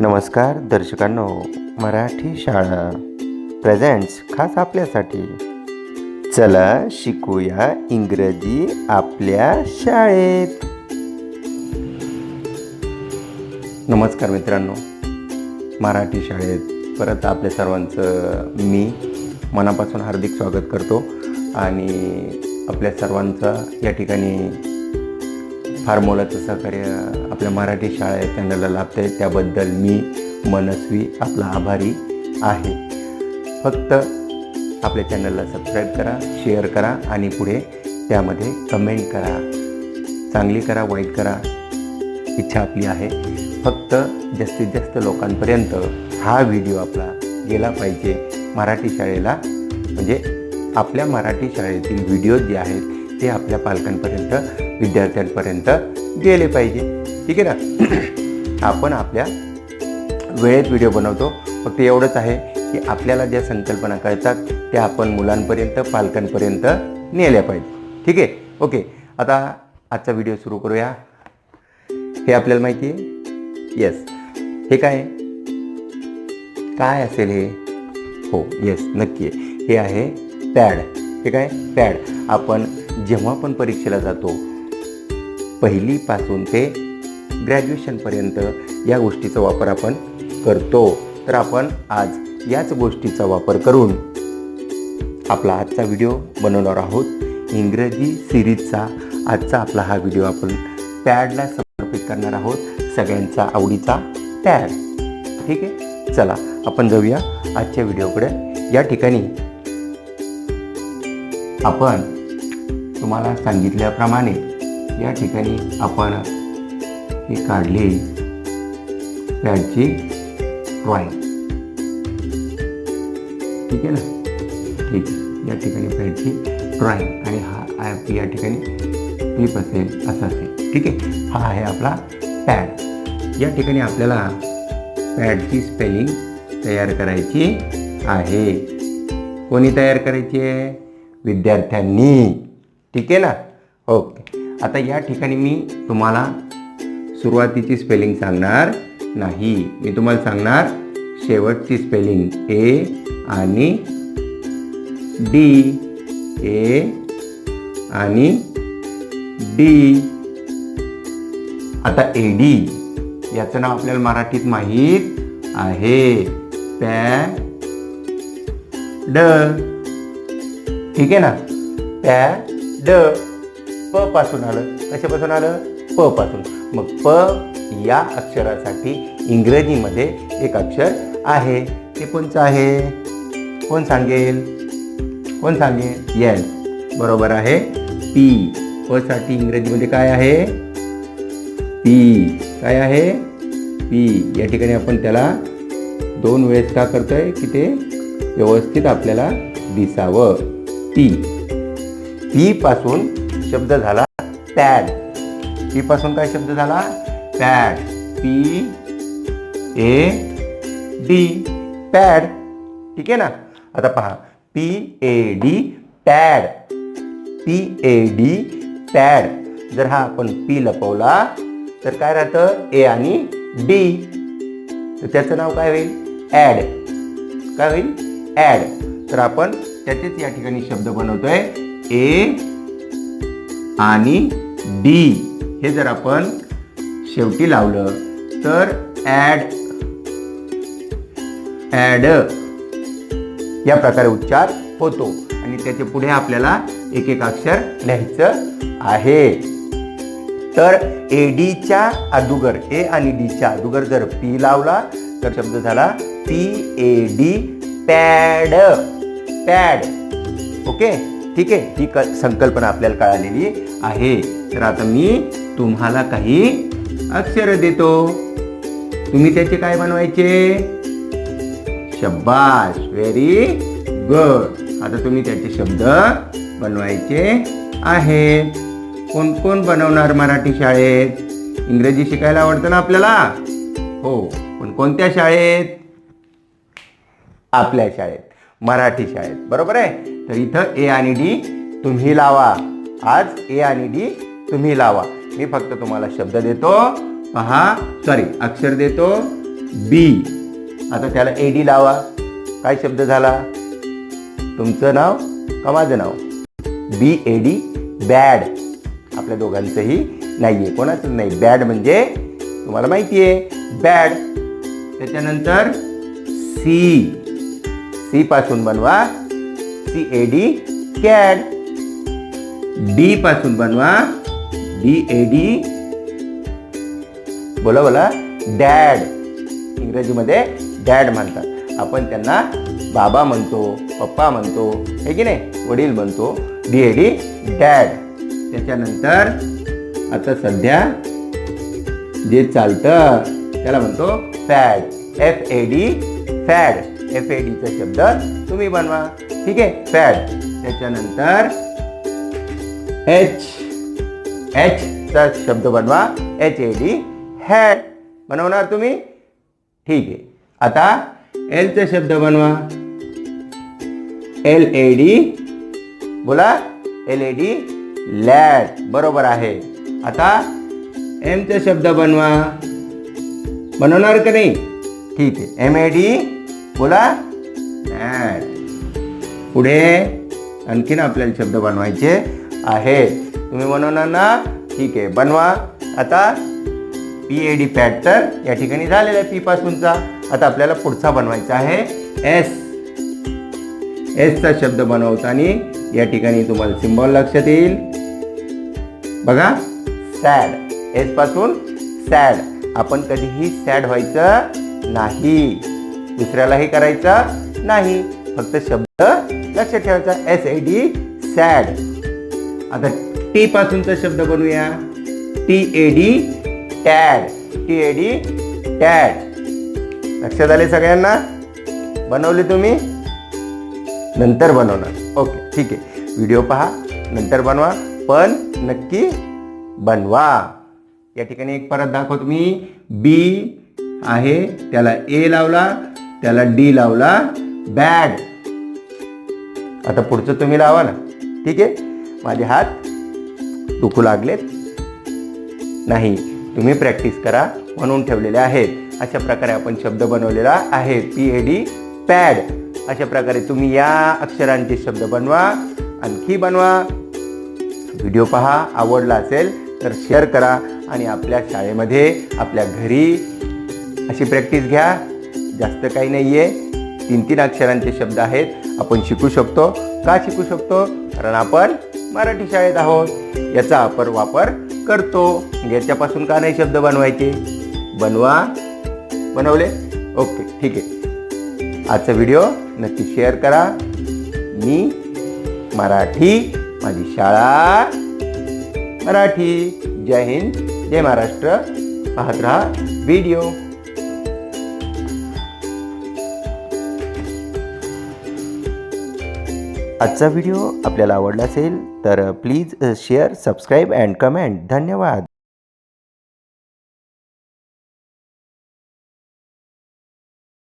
नमस्कार दर्शकांनो मराठी शाळा प्रेझेंट्स खास आपल्यासाठी. चला शिकूया इंग्रजी आपल्या शाळेत. नमस्कार मित्रांनो मराठी शाळेत परत आपल्या सर्वांचं मी मनापासून हार्दिक स्वागत करतो आणि आपल्या सर्वांचा या ठिकाणी फार मोलाचं सहकार्य आपल्या मराठी शाळा या चॅनलला लाभते आहे त्याबद्दल मी मनस्वी आपला आभारी आहे. फक्त आपल्या चॅनलला सबस्क्राईब करा शेअर करा आणि पुढे त्यामध्ये कमेंट करा. चांगली करा वाईट करा. इच्छा आपली आहे. फक्त जास्तीत जास्त लोकांपर्यंत हा व्हिडिओ आपला गेला पाहिजे. मराठी शाळेला म्हणजे आपल्या मराठी शाळेतील व्हिडिओ जे आहेत ते आपल्या पालकांपर्यंत विद्यार्थ्यांपर्यंत गेले पाहिजे. ठीक आहे ना? आपण आपल्या वेळेत व्हिडिओ बनवतो. फक्त एवढंच आहे की आपल्याला ज्या संकल्पना कळतात त्या आपण मुलांपर्यंत पालकांपर्यंत नेल्या पाहिजे. ठीक आहे? ओके. आता आजचा व्हिडिओ सुरू करूया. हे आपल्याला माहिती आहे? येस हे काय आहे? काय असेल हे? हो येस नक्की हे आहे पॅड. हे काय पॅड आपण जेव्हा पण परीक्षेला जातो पहिलीपासून ते ग्रॅज्युएशनपर्यंत या गोष्टीचा वापर आपण करतो. तर आपण आज याच गोष्टीचा वापर करून आपला आजचा व्हिडिओ बनवणार आहोत. इंग्रजी सिरीजचा आजचा आपला हा व्हिडिओ आपण पॅडला समर्पित करणार आहोत. सगळ्यांचा आवडीचा पॅड ठीक आहे? चला आपण जाऊया आजच्या व्हिडिओकडे या ठिकाणी आपण तुम्हाला सांगितल्याप्रमाणे या ठिकाणी आपण ही काढली. पॅडची ड्रॉईंग ठीक आहे ना? ठीक. या ठिकाणी पॅडची ड्रॉईंग आणि हा ॲप या ठिकाणी क्लिप असेल असं असेल. ठीक आहे? हा आहे आपला पॅड या ठिकाणी आपल्याला पॅडची स्पेलिंग तयार करायची आहे. कोणी तयार करायची आहे? विद्यार्थ्यांनी. ठीक आहे ना? ओके आता या ठिकाणी मी तुम्हाला सुरुवातीची स्पेलिंग सांगणार नाही. मी तुम्हाला सांगणार शेवटची स्पेलिंग ए आणि डी ए आणि डी आता ए डी याचं नाव आपल्याला मराठीत माहीत आहे. पॅ ड. ठीक आहे ना? पॅ ड प पासून आलं. कशापासून आलं? प पासून. मग प या अक्षरासाठी इंग्रजीमध्ये एक अक्षर आहे. ते कोणचं आहे? कोण सांगेल? कोण सांगेल? येस बरोबर आहे. पी पसाठी इंग्रजीमध्ये काय आहे? पी काय आहे? पी या ठिकाणी आपण त्याला दोन वेळेस का करतोय? की ते व्यवस्थित आपल्याला दिसावं. पी पी पासून शब्द झाला पॅड. पी पासून काय शब्द झाला? Pad. P A D. Pad. ठीक आहे ना? आता पहा. P A D pad. P A D pad. जर हा आपण पी लपवला तर काय राहतं? ए आणि डी. तर त्याचं नाव काय होईल? ॲड. काय होईल? ॲड. तर आपण त्याचेच या ठिकाणी शब्द बनवतोय. ए आणि डी. हे जर आपण शेवटी लावलं तर ॲड ॲड या प्रकारे उच्चार होतो. आणि त्याच्या पुढे आपल्याला एक एक अक्षर लिहायचं आहे. तर ए डीच्या अदुगर ए आणि डीच्या अदुगर जर पी लावला तर शब्द झाला P A D pad pad okay ठीक आहे. ही क संकल्पना आपल्याला कळालेली आहे. तर आता मी तुम्हाला काही अक्षर देतो. तुम्ही त्याचे काय बनवायचे? शब्बास. व्हेरी गुड आता तुम्ही त्याचे शब्द बनवायचे आहेत. कोण कोण बनवणार मराठी शाळेत? इंग्रजी शिकायला आवडतं ना आपल्याला? हो. पण कोणत्या शाळेत? आपल्या शाळेत. मराठी शाळेत. बरोबर आहे? तर इथं ए आणि डी तुम्ही लावा. आज ए आणि डी तुम्ही लावा. मी फक्त तुम्हाला शब्द देतो. पहा सॉरी अक्षर देतो. बी आता त्याला ए डी लावा. काय शब्द झाला? तुमचं नाव का माझं नाव? बी ए डी बॅड आपल्या दोघांचंही नाही आहे कोणाचंच नाही. बॅड म्हणजे तुम्हाला माहिती आहे बॅड त्याच्यानंतर सी सी पासून बनवा. C A D cad D पासून बनवा. डी ए डी बोला बोला. डॅड इंग्रजीमध्ये डॅड म्हणतात. आपण त्यांना बाबा म्हणतो पप्पा म्हणतो हे की नाही? वडील म्हणतो. डी ए डी डॅड त्याच्यानंतर आता सध्या जे चालतं त्याला म्हणतो fad F A D fad F A डीचा शब्द तुम्ही बनवा. ठीक आहे? फॅड त्याच्यानंतर एच एचचा शब्द बनवा. एच ए डी हॅड बनवणार तुम्ही? ठीक आहे. आता एलचा शब्द बनवा. एल ए डी बोला. एल ए डी लॅड बरोबर आहे. आता एमचा शब्द बनवा. बनवणार का नाही? ठीक आहे. एम ए डी बोला? लॅड पुढे आणखीन आपल्याला शब्द बनवायचे आहेत. तुम्ही बनवणार ना ठीक आहे बनवा. आता पी ए डी पॅट तर या ठिकाणी झालेला आहे पीपासूनचा आता आपल्याला पुढचा बनवायचा आहे एस एसचा शब्द बनवताना या ठिकाणी तुम्हाला सिम्बॉल लक्षात येईल. बघा सॅड एसपासून सॅड आपण कधीही सॅड व्हायचं नाही. दुसऱ्यालाही करायचं नाही. फक्त शब्द लक्षात ठेवायचा. एस ए डी सॅड आता टी पासूनचा शब्द बनवूया. T A D tad T A D tad लक्षात आले सगळ्यांना? बनवले तुम्ही? नंतर बनवणार. ओके ठीक आहे. व्हिडिओ पहा. नंतर बनवा. पण नक्की बनवा. या ठिकाणी एक परत दाखवतो मी. बी आहे. त्याला ए लावला. त्याला डी लावला बॅड आता पुढचं तुम्ही लावा ना. ठीक आहे? माझे हात दुखू लागलेत. नाही तुम्ही प्रॅक्टिस करा म्हणून ठेवलेले आहेत. अशा प्रकारे आपण शब्द बनवलेला आहे. पी ए डी पॅड अशा प्रकारे तुम्ही या अक्षरांचे शब्द बनवा आणखी बनवा. व्हिडिओ पहा आवडला असेल तर शेअर करा आणि आपल्या शाळेमध्ये आपल्या घरी अशी प्रॅक्टिस घ्या. जास्त काही नाही आहे तीन तीन अक्षरांचे शब्द आहेत. आपण शिकू शकतो. का शिकू शकतो? कारण आपण मराठी शाळेत आहोत. याचा आपण वापर करतो. म्हणजे याच्यापासून का नाही शब्द बनवायचे? बनवा. बनवले? ओके ठीक आहे. आजचा व्हिडिओ नक्की शेअर करा. मी मराठी माझी शाळा मराठी. जय हिंद जय महाराष्ट्र. पाहत राहा व्हिडिओ. आजचा व्हिडिओ आपल्याला आवडला असेल तर please share subscribe and comment धन्यवाद.